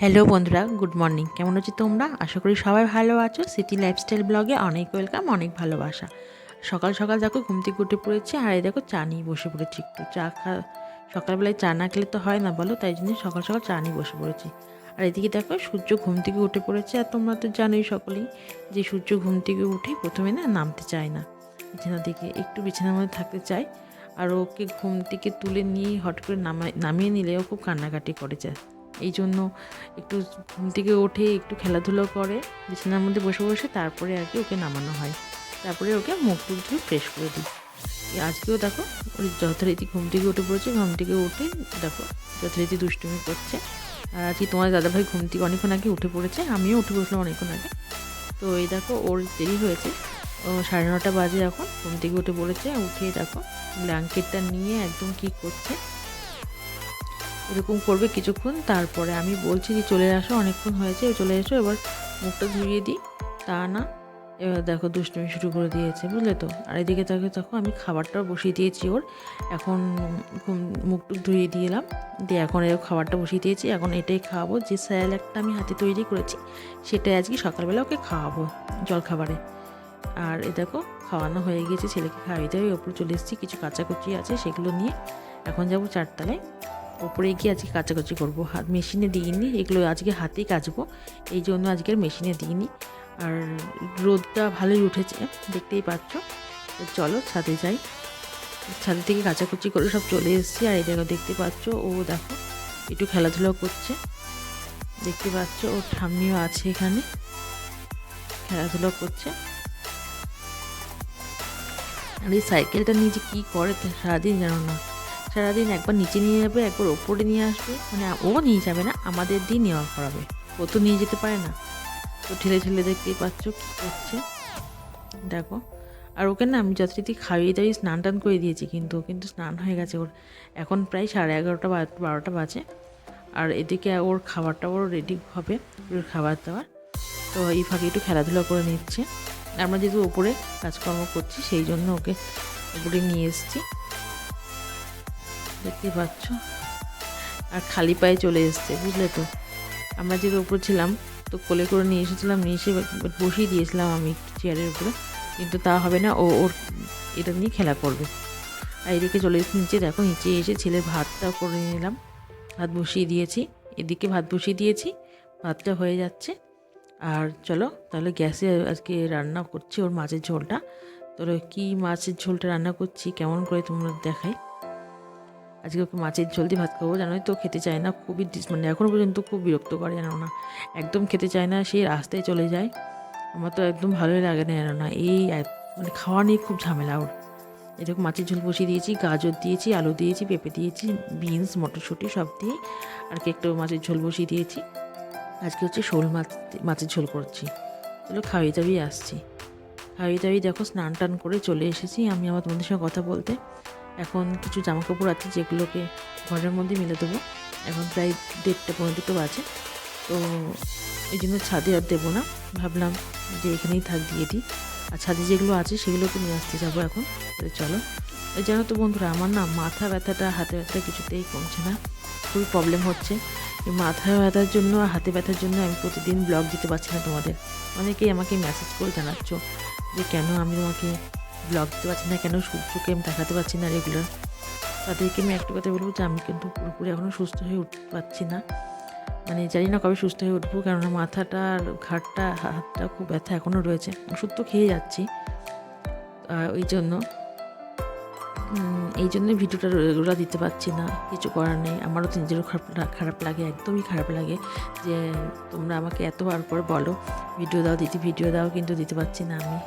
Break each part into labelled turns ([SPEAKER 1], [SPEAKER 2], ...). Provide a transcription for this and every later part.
[SPEAKER 1] Hello বন্ধুরা, good morning. কেমন আছো তোমরা? আশা করি সবাই ভালো আছো। সিটি লাইফস্টাইল ব্লগে অনেক ওয়েলকাম, অনেক ভালোবাসা। সকাল সকাল দেখো ঘুম থেকে উঠে পড়েছি, আর এই দেখো চা নিয়ে বসে পড়েছি। একটু চা খা, সকালবেলায় চা না খেলে তো হয় না বলো, তাই জন্য সকাল সকাল চা নিয়ে বসে পড়েছি। আর এদিকে দেখো সূর্য ঘুম থেকে উঠে পড়েছে, আর তোমরা তো জানোই সকলেই যে সূর্য ঘুম থেকে উঠে প্রথমে না নামতে চায় না। বিছানা থেকে একটু বিছানার মধ্যে থাকতে চায়, আর ওকে ঘুম থেকে তুলে নিয়ে হট করে নামায়, নামিয়ে নিলে ও খুব কান্নাকাটি করে যায়। এই জন্য একটু ঘুম থেকে উঠে একটু খেলাধুলো করে, বিছানার মধ্যে বসে বসে তারপরে আর কি ওকে নামানো হয়। তারপরে ওকে মুখ টুক ধুয়ে ফ্রেশ করে দিই। আজকেও দেখো, ওই যথারীতি ঘুম থেকে উঠে পড়েছে, ঘুম থেকে উঠে দেখো যথারীতি দুষ্টুমি করছে। আর আজকে তোমার দাদাভাই ঘুম থেকে অনেকক্ষণ আগে উঠে পড়েছে, আমিও উঠে বসলাম অনেকক্ষণ আগে। তো এই দেখো, ওর দেরি হয়েছে। ও সাড়ে নটা বাজে এখন, ঘুম থেকে উঠে পড়েছে, উঠে দেখো ব্ল্যাঙ্কেটটা নিয়ে একদম কি করছে। এরকম করবে কিছুক্ষণ, তারপরে আমি বলছি যে, চলে আসো, অনেকক্ষণ হয়েছে, চলে এসো, এবার মুখটা ধুইয়ে দিই। তা না, এবার দেখো দুষ্টুমি শুরু করে দিয়েছে, বুঝলে তো? আর এদিকে তাকে তখন আমি খাবারটাও বসিয়ে দিয়েছি ওর। এখন মুখ টুক ধুয়ে দিলাম, দিয়ে এখন এর খাবারটা বসিয়ে দিয়েছি। এখন এটাই খাওয়াবো, যে স্যালাডটা আমি হাতে তৈরি করেছি, সেটাই আজকে সকালবেলা ওকে খাওয়াবো জলখাবারে। আর এ দেখো, খাওয়ানো হয়ে গিয়েছে, ছেলেকে খাওয়াই দেওয়া ওপরে চলে এসেছি, কিছু কাঁচাকুচি আছে সেগুলো নিয়ে। এখন যাব চারতলায়। ওপরে গিয়ে আজকে কাচাকুচি করব। হাত মেশিনে দিইনি, এগুলো আজকে হাতেই কাচবো। এই জন্য আজকে মেশিনে দিইনি। আর রোদটা ভালোই উঠেছে, দেখতেই পাচ্ছ। চলো ছাদে যাই। ছাদে থেকে কাচাকুচি করে সব চলে এসেছি, আর এই দেখো, দেখতে পাচ্ছ, ও দেখো, একটু খেলাধুলা করছে। দেখতে পাচ্ছ, ওর ঠাম্মিও আছে এখানে, খেলাধুলা করছে। আর এই সাইকেলটা নিয়ে যে কী করে, সারাদিন জানো না। সারাদিন একবার নিচে নিয়ে যাবে, একবার ওপরে নিয়ে আসবে। মানে ও নিয়ে যাবে না, আমাদের দিয়ে নেওয়া করাবে। ও তো নিয়ে যেতে পারে না। তো ঠেলে ঠেলে দেখতেই পাচ্ছ কী করছে। দেখো, আর ওকে না আমি যথারীতি খাইয়ে দাঁড়িয়ে স্নান টান করে দিয়েছি, কিন্তু কিন্তু স্নান হয়ে গেছে। ওর এখন প্রায় সাড়ে এগারোটা বারোটা বাজে। আর এদিকে ওর খাবারটা ওর রেডি হবে, ওর খাবার দাবার। তো এই ফাঁকে একটু খেলাধুলা করে নিচ্ছে। আমরা যেহেতু ওপরে কাজকর্ম করছি, সেই জন্য ওকে উপরে নিয়ে এসেছি। দেখতে পাচ্ছ? আর খালি পায়ে চলে এসছে, বুঝলে তো? আমরা যেহেতু উপরে ছিলাম, তো কোলে করে নিয়ে এসেছিলাম, নিয়ে এসে বসিয়ে দিয়েছিলাম আমি চেয়ারের উপরে। কিন্তু তা হবে না, ও ওর এটা নিয়ে খেলা করবে। আর এদিকে চলে এসেছি, নিচে দেখো, নিচে এসে ছেলের ভাতটা করে নিলাম। ভাত বসিয়ে দিয়েছি, এদিকে ভাত বসিয়ে দিয়েছি, ভাতটা হয়ে যাচ্ছে। আর চলো, তাহলে গ্যাসে আজকে রান্না করছি ওর মাছের ঝোলটা। তো কী মাছের ঝোলটা রান্না করছি, কেমন করে তোমরা দেখাই। আজকে ওকে মাছের ঝোল দিয়ে ভাত খাব, জানোই তো খেতে চায় না, খুবই মানে এখনও পর্যন্ত খুব বিরক্ত করে জানো না। একদম খেতে চায় না, সে রাস্তায় চলে যায়। আমার তো একদম ভালোই লাগে না জানো না, এই মানে খাওয়া নিয়ে খুব ঝামেলা ওর। এরকম মাছের ঝোল বসিয়ে দিয়েছি, গাজর দিয়েছি, আলু দিয়েছি, পেঁপে দিয়েছি, বিনস, মটরশুঁটি সব দিয়ে, আর কি একটু মাছের ঝোল বসিয়ে দিয়েছি। আজকে হচ্ছে শোল মাছ মাছের ঝোল করছি। চলো খাওয়ি দাবি আসছি। খাওয়ি দাবি দেখো স্নান টান করে চলে এসেছি, আমি আমার তোমাদের সঙ্গে কথা বলতে। এখন কিছু জামা কাপড় আছে যেগুলোকে ঘরের মধ্যে মিলে দেবো। এখন প্রায় দেড়টা পনেরো দুটো বাজে তো এই জন্য ছাদে আর দেবো না। ভাবলাম যে এখানেই থাক, দিয়ে দিই। আর ছাদে যেগুলো আছে সেগুলোকে নিয়ে আসতে যাব এখন। তাহলে চলো। এই জানো তো বন্ধুরা, আমার না মাথা ব্যথাটা হাতে ব্যথা কিছুতেই কমছে না। খুবই প্রবলেম হচ্ছে। এই মাথা ব্যথার জন্য আর হাতে ব্যথার জন্য আমি প্রতিদিন ব্লগ দিতে পারছি না তোমাদের। অনেকেই আমাকে মেসেজ করে জানাচ্ছ যে কেন আমি তোমাকে ব্লগ দিতে পারছি না কেন, সূর্যকে আমি দেখাতে পারছি না রেগুলার তাদেরকে আমি একটা কথা বলব যে, আমি কিন্তু পুরোপুরি এখনও সুস্থ হয়ে উঠতে পারছি না। মানে জানি না কবে সুস্থ হয়ে উঠবো, কেননা মাথাটা আর ঘাটটা হাতটা খুব ব্যথা এখনও রয়েছে। ওষুধ তো খেয়ে যাচ্ছি। ওই জন্য এই জন্য ভিডিওটা রেগুলার দিতে পারছি না, কিছু করার নেই। আমারও তো নিজেরও খারাপ খারাপ লাগে, একদমই খারাপ লাগে যে, তোমরা আমাকে এতবার পর বলো, ভিডিও দাও দিতে ভিডিও দাও, কিন্তু দিতে পারছি না আমি।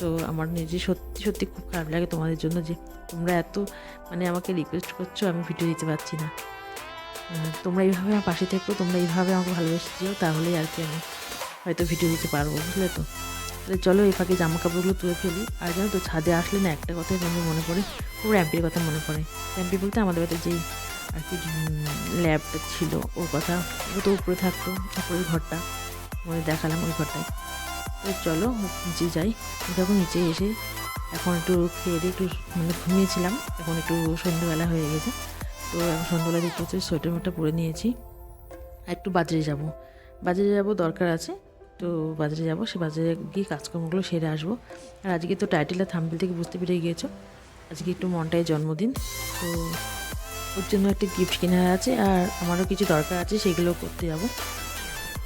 [SPEAKER 1] তো আমার নিজে সত্যি সত্যি খুব খারাপ লাগে তোমাদের জন্য যে তোমরা এত মানে আমাকে রিকোয়েস্ট করছ, আমি ভিডিও দিতে পারছি না। তোমরা এইভাবে আমার পাশে থেকো, তোমরা এইভাবে আমাকে ভালোবেসে দিও, তাহলেই আর কি আমি হয়তো ভিডিও দিতে পারব, বুঝলে তো? তাহলে চলো এই ফাঁকে জামা কাপড়গুলো তুলে ফেলি। আর জানো তো, ছাদে আসলে না একটা কথাই মনে মনে পড়ে? খুব র্যাম্পির কথা মনে পড়ে। র্যাম্পি বলতে আমাদের বাড়িতে যেই আর কি ল্যাবটা ছিল, ওর কথা। ও তো উপরে থাকতো, উপরের ঘরটা। মনে দেখালাম ওই ঘরটায়। তো চলো নিচে যাই। যখন নিচে এসে এখন একটু খেয়ে দিয়ে একটু মানে ঘুমিয়েছিলাম। এখন একটু সন্ধ্যেবেলা হয়ে গেছে। তো এখন সন্ধ্যেবেলা দেখতে হচ্ছে সোয়েটার মোটা পরে নিয়েছি। আর একটু বাজারে যাব। বাজারে যাব, দরকার আছে। তো বাজারে যাব, সে বাজারে গিয়ে কাজকর্মগুলো সেরে আসব। আর আজকে তো টাইটেল আর থাম্বেল থেকে বুঝতে পেরে গিয়েছো। আজকে একটু মনটাই জন্মদিন। তো ওর জন্য একটা গিফট কেনার আছে আর আমারও কিছু দরকার আছে, সেগুলো করতে যাব।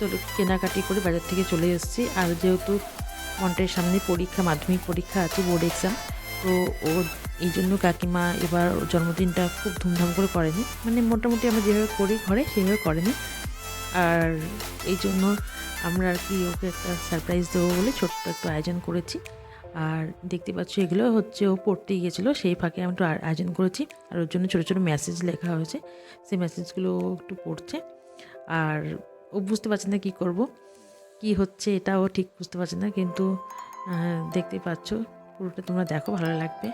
[SPEAKER 1] তো কেনাকাটি করে বাজার থেকে চলে এসেছি। আর যেহেতু মন্টের সামনে পরীক্ষা, মাধ্যমিক পরীক্ষা আছে, বোর্ড এক্সাম তো ও এই জন্য কাকিমা এবার জন্মদিনটা খুব ধুমধাম করে করেনি। মানে মোটামুটি আমরা যেভাবে করি ঘরে, সেভাবে করেনি। আর এই জন্য আমরা আর কি ওকে একটা সারপ্রাইজ দেবো বলে ছোট্ট একটু আয়োজন করেছি। আর দেখতে পাচ্ছ এগুলো হচ্ছে ও পড়তে গিয়েছিল, সেই ফাঁকে আমি একটু আয়োজন করেছি। আর ওর জন্য ছোটো ছোটো মেসেজ লেখা হয়েছে। সেই মেসেজগুলো একটু পড়ছে। আর ও বুঝতে পারছে না কী করব কি হচ্ছে এটাও ঠিক বুঝতে পারছে না কিন্তু আহ, দেখতেই পাচ্ছ পুরোটা তোমরা দেখো ভালো লাগবে।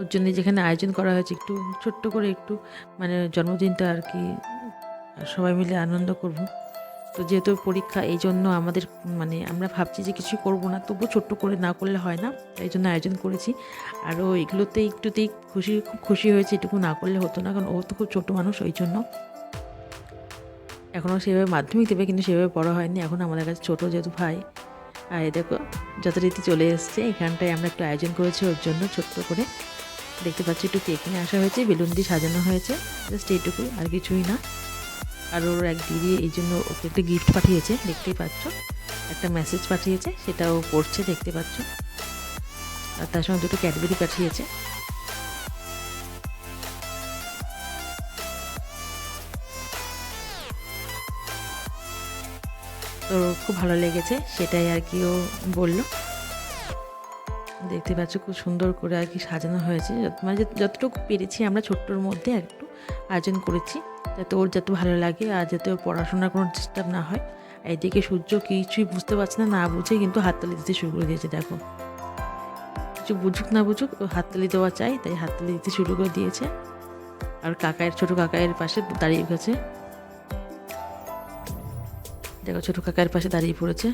[SPEAKER 1] ওর জন্য যেখানে আয়োজন করা হয়েছে একটু ছোট্ট করে একটু মানে জন্মদিনটা আর কি সবাই মিলে আনন্দ করব। তো যেহেতু পরীক্ষা এই জন্য আমাদের মানে আমরা ভাবছি যে কিছু করব না তবু ছোট্ট করে না করলে হয় না তাই জন্য আয়োজন করেছি। আরও এগুলোতে একটুতেই খুশি খুব খুশি হয়েছে এটুকু না করলে হতো না কারণ ও তো খুব ছোটো মানুষ ওই জন্য। এখনও সেভাবে মাধ্যমিক দেবে কিন্তু সেভাবে বড় হয়নি। এখন আমাদের কাছে ছোটো যেহেতু ভাই, আর এ দেখো যথারীতি চলে এসছে। এখানটায় আমরা একটু আয়োজন করেছি ওর জন্য ছোট্ট করে। দেখতে পাচ্ছি একটু কেক নিয়ে আসা হয়েছে, বেলুন দিয়ে সাজানো হয়েছে। জাস্ট এইটুকুই, আর কিছুই না। আর ওর এক দিদি এই জন্য ওকে একটা গিফট পাঠিয়েছে, দেখতেই পাচ্ছ। একটা মেসেজ পাঠিয়েছে, সেটাও পড়ছে দেখতে পাচ্ছ। আর তার সঙ্গে দুটো ক্যাডবেরি পাঠিয়েছে। তো খুব ভালো লেগেছে, সেটাই আর কি ও বলল। দেখতে পাচ্ছ খুব সুন্দর করে আর কি সাজানো হয়েছে। মানে যতটুকু পেরেছি আমরা ছোট্টর মধ্যে একটু আয়োজন করেছি, যাতে ওর যাতে ভালো লাগে আর যাতে ওর পড়াশোনার কোনো ডিস্টার্ব না হয়। এদিকে সূর্য কিছুই বুঝতে পারছে না না বুঝে কিন্তু হাততালি দিতে শুরু করে দিয়েছে, দেখো। কিছু বুঝুক না বুঝুক হাততালি দেওয়া চাই, তাই হাততালি দিতে শুরু করে দিয়েছে। আর কাকায়ের ছোট কাকায়ের পাশে দাঁড়িয়ে গেছে। দেখো ছোট কাকার পাশে দাঁড়িয়ে পড়েছে।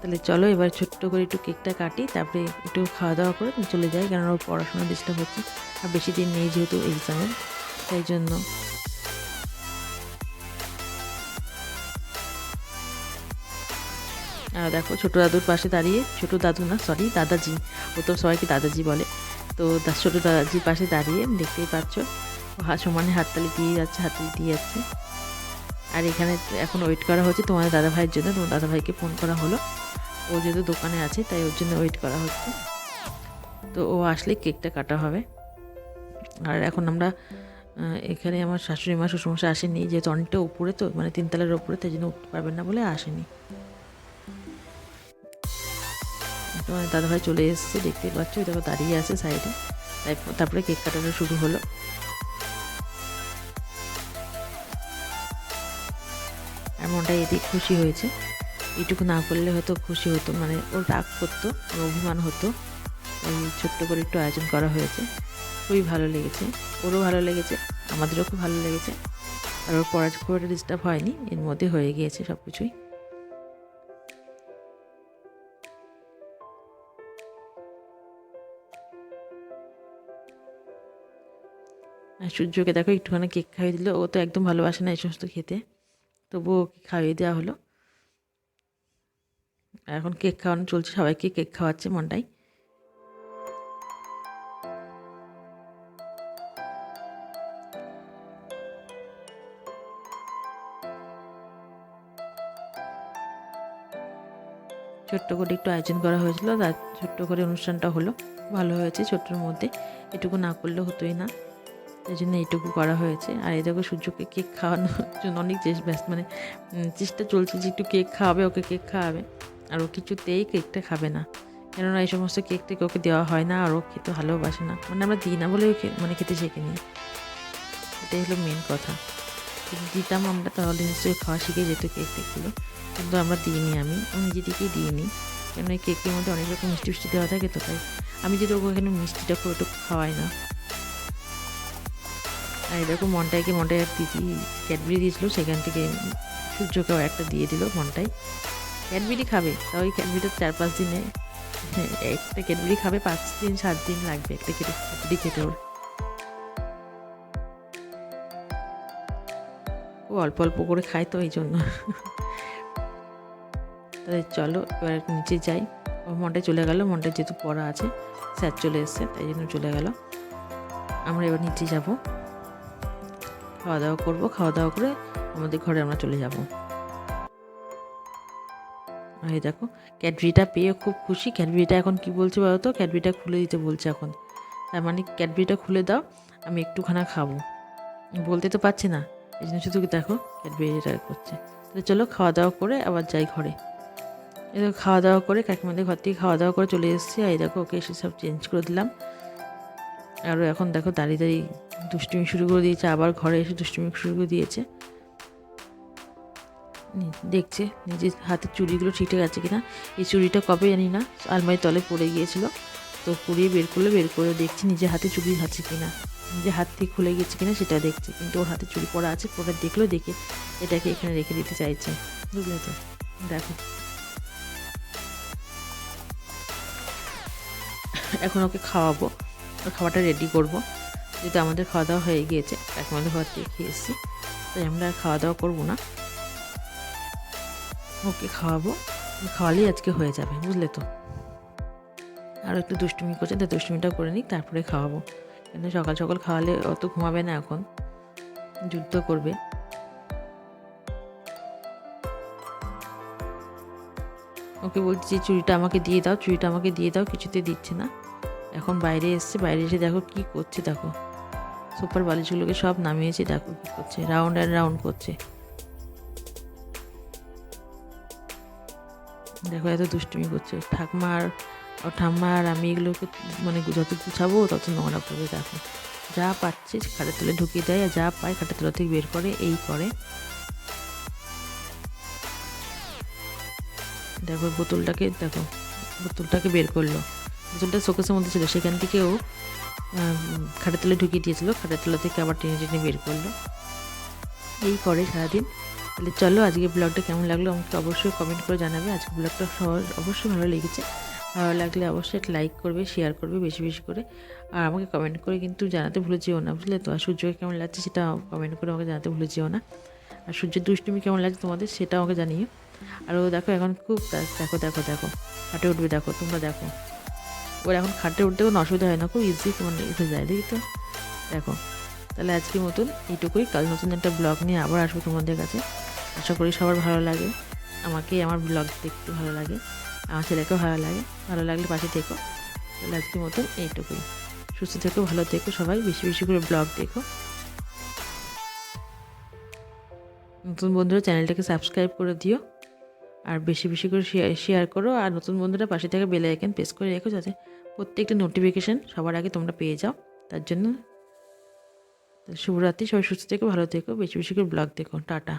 [SPEAKER 1] তাহলে চলো এবার ছোট্ট করে একটু কেকটা কাটি, তারপরে একটু খাওয়া দাওয়া করে চলে যাই কারণ ওর পড়াশোনা ডিস্টার্ব হচ্ছে আর বেশি দিন নেই যেহেতু এক্সামের তাই জন্য। আর দেখো ছোট দাদুর পাশে দাঁড়িয়ে, ছোট দাদু না সরি দাদাজি, ও তো সবাইকে দাদাজি বলে। তো ছোট দাদাজির পাশে দাঁড়িয়ে দেখতেই পাচ্ছ সমানে হাততালি দিয়ে যাচ্ছে, হাততালি দিয়ে যাচ্ছে। আর এখানে এখন ওয়েট করা হচ্ছে তোমাদের দাদা ভাইয়ের জন্য। তোমার দাদা ভাইকে ফোন করা হলো। ও যেহেতু দোকানে আছে, তাই ওর জন্য ওয়েট করা হচ্ছে। তো ও আসলে কেকটা কাটা হবে। আর এখন আমরা এখানে আমার শাশুড়ি মা, শ্বশুরমশাই আসেনি, যেহেতু অনেকটা উপরে তো মানে তিনতলার উপরে, তাই জন্য উঠতে পারবেন না বলে আসেনি। তোমার দাদাভাই চলে এসেছে, দেখতে পাচ্ছ দেখো দাঁড়িয়ে আছে সাইডে তাই তারপরে কেক কাটাটা শুরু হলো। মনটা এদিক খুশি হয়েছে। এটুকু না করলে হয়তো খুশি হতো মানে ওর রাগ করতো, অভিমান হতো। ওই ছোট্ট করে একটু আয়োজন করা হয়েছে। খুবই ভালো লেগেছে। ওরও ভালো লেগেছে, আমাদেরও খুব ভালো লেগেছে। আর ওর পড়া খুব একটা ডিস্টার্ব হয়নি, এর মধ্যে হয়ে গিয়েছে সব কিছুই আর সূর্যকে দেখো, একটুখানি কেক খাইয়ে দিল। ও তো একদম ভালোবাসে না এই সমস্ত খেতে। তবুও ওকে খাইয়ে দেওয়া হলো। এখন কেক খাওয়ানো চলছে, সবাইকে কেক খাওয়াচ্ছে মনটাই। ছোট্ট করে একটু আয়োজন করা হয়েছিল তার ছোট্ট করে অনুষ্ঠানটা হলো, ভালো হয়েছে ছোট্টর মধ্যে। এটুকু না করলে হতোই না। এই জন্য এইটুকু করা হয়েছে। আর এই দেখো সূর্যকে কেক খাওয়ানোর জন্য অনেক ব্যস্ত মানে চেষ্টা চলছে যে একটু কেক খাওয়াবে, ওকে কেক খাওয়াবে। আর ও কিছুতেই কেকটা খাবে না। কেননা এই সমস্ত কেক টেক ওকে দেওয়া হয় না, আর ও খেতে ভালোবাসে না। মানে আমরা দিই না বলে ও খে- মানে খেতে শেখে নিই এটাই হলো মেন কথা। যদি দিতাম আমরা, তাহলে নিশ্চয়ই খাওয়া শিখে যেত কেক টেকগুলো। কিন্তু আমরা দিইনি আমি। আমি নিজে থেকেই দিইনি কেন এই কেকের মধ্যে অনেক রকম মিষ্টি মিষ্টি দেওয়া থাকে তো তাই। আমি যদি ওকে এখানে মিষ্টিটা খুব একটু খাওয়াই না। আর এরকম মনটাইকে মনটাই এক দিদি ক্যাডবেরি দিয়েছিল, সেখান থেকে সূর্যকেও একটা দিয়ে দিল মনটাই ক্যাডবেরি খাবে তাও ওই ক্যাডবেরিটা চার পাঁচ দিনে, একটা ক্যাডবেরি খাবে, পাঁচ দিন, সাত দিন লাগবে একটা ক্যাডবেরি খেতে ওর। ও অল্প অল্প করে খায় তো এই জন্য তাহলে চলো, এবার নিচে যাই। ও মনটা চলে গেল, মনটা যেহেতু পড়া আছে, স্যার চলে এসছে, তাই জন্য চলে গেল। আমরা এবার নিচে যাব। খাওয়া দাওয়া করব খাওয়া দাওয়া করে আমাদের ঘরে আমরা চলে যাব। এই দেখো, ক্যাডবেরিটা পেয়ে খুব খুশি। ক্যাডবেরিটা এখন কি বলছে বলো তো? ক্যাডবেরিটা খুলে দিতে বলছে এখন। তার মানে ক্যাডবেরিটা খুলে দাও, আমি একটুখানা খাব। বলতে তো পারছে না, এই জন্য শুধু দেখো ক্যাডবেরিটা করছে। তাহলে চলো খাওয়া দাওয়া করে আবার যাই ঘরে। এই খাওয়া দাওয়া করে কাকিমাদের ঘর থেকে খাওয়া দাওয়া করে চলে এসেছি। আর এই দেখো ওকে এসে সব চেঞ্জ করে দিলাম। আর এখন দেখো দাঁড়িয়ে দাঁড়িয়ে দুষ্টুমি শুরু করে দিয়েছে, আবার ঘরে এসে দুষ্টুমি শুরু করে দিয়েছে। দেখছে নিজের হাতের চুড়িগুলো ঠিকঠাক আছে কিনা। এই চুড়িটা কবে জানি না আলমারি তলে পড়ে গিয়েছিল। তো কুড়িয়ে বের করলে, বের করে দেখছি নিজের হাতে চুড়ি আছে কিনা। নিজের হাত থেকে খুলে গেছে কিনা সেটা দেখছে, কিন্তু ওর হাতে চুড়ি পড়া আছে পরে দেখল, দেখে এটাকে এখানে রেখে দিতে চাইছে। বুঝলে তো? দেখো। এখন ওকে খাওয়াবো। খাবারটা রেডি করব। যেহেতু আমাদের খাওয়া দাওয়া হয়ে গিয়েছে আমাদের ঘর থেকে খেয়ে এসেছি। তাই আমরা আর খাওয়া দাওয়া করব না। ওকে খাওয়াবো। খাওয়ালেই আজকে হয়ে যাবে, বুঝলে তো? আর একটু দুষ্টুমি করছে তাই দুষ্টুমিটা করে নিই তারপরে খাওয়াবো। কিন্তু সকাল সকাল খাওয়ালে অত ঘুমাবে না এখন। যুদ্ধ করবে। ওকে বলছি চুড়িটা আমাকে দিয়ে দাও, চুড়িটা আমাকে দিয়ে দাও, কিছুতে দিচ্ছে না। এখন বাইরে এসছে, বাইরে এসে দেখো কি করছে, দেখো। সুপার বালিশগুলোকে সব নামিয়েছে, দেখো কি করছে রাউন্ড অ্যান্ড রাউন্ড করছে। দেখো এত দুষ্টুমি করছে, ঠাকমা আর ঠাম্মা আর আমি এগুলোকে মানে যত গুছাবো, তত নোংরা করবে, দেখো। যা পাচ্ছে খাটের তলে ঢুকিয়ে দেয়, আর যা পায় খাটের তলা থেকে বের করে, এই করে। দেখো বোতলটাকে দেখো, বোতলটাকে বের করল। বোতলটা শোকেসের মধ্যে ছিল, সেখান থেকে ও খাটের তলে ঢুকিয়ে দিয়েছিল। খাটের তলা থেকে আবার টেনে টেনে বের করল। এই করে সারাদিন। তাহলে চলো আজকে ব্লগটা কেমন লাগল আমাকে অবশ্যই কমেন্ট করে জানাবে। আজকে ব্লগটা সবার অবশ্যই ভালো লেগেছে। ভালো লাগলে অবশ্যই লাইক করবে শেয়ার করবে বেশি বেশি করে। আর আমাকে কমেন্ট করে কিন্তু জানাতে ভুলে যেও না, বুঝলে তো? আর সূর্যকে কেমন লাগছে সেটা কমেন্ট করে আমাকে জানাতে ভুলে যেও না। আর সূর্যের দুষ্টুমি কেমন লাগছে তোমাদের সেটা আমাকে জানিও। আর ও দেখো এখন খুব দেখো দেখো দেখো। হাটে উঠবে, দেখো, তোমরা দেখো। ওর এখন খাটে উঠতে কোনো অসুবিধা হয় না, খুব ইজি মানে উঠে যায়, দেখি তো। দেখো, তাহলে আজকের মতন এইটুকুই। কাল নতুন একটা ব্লগ নিয়ে আবার আসব তোমাদের কাছে। আশা করি সবার ভালো লাগে। আমাকে, আমার ব্লগ দেখতে ভালো লাগে, আমার ছেলেকেও ভালো লাগে। ভালো লাগলে পাশে থেকো। তাহলে আজকের মতন এইটুকুই। সুস্থ থেকো, ভালো থেকো সবাই। বেশি বেশি করে ব্লগ দেখো। নতুন বন্ধুরা চ্যানেলটাকে সাবস্ক্রাইব করে দিও। আর বেশি বেশি করে শেয়ার শেয়ার করো আর নতুন বন্ধুরা পাশে থেকে বেলে আইকন প্রেস করে রেখো যাতে প্রত্যেকটা নোটিফিকেশান সবার আগে তোমরা পেয়ে যাও। তার জন্য শুভরাত্রি, সবাই সুস্থ থেকো, ভালো থেকো, বেশি বেশি করে ব্লগ দেখো। টাটা।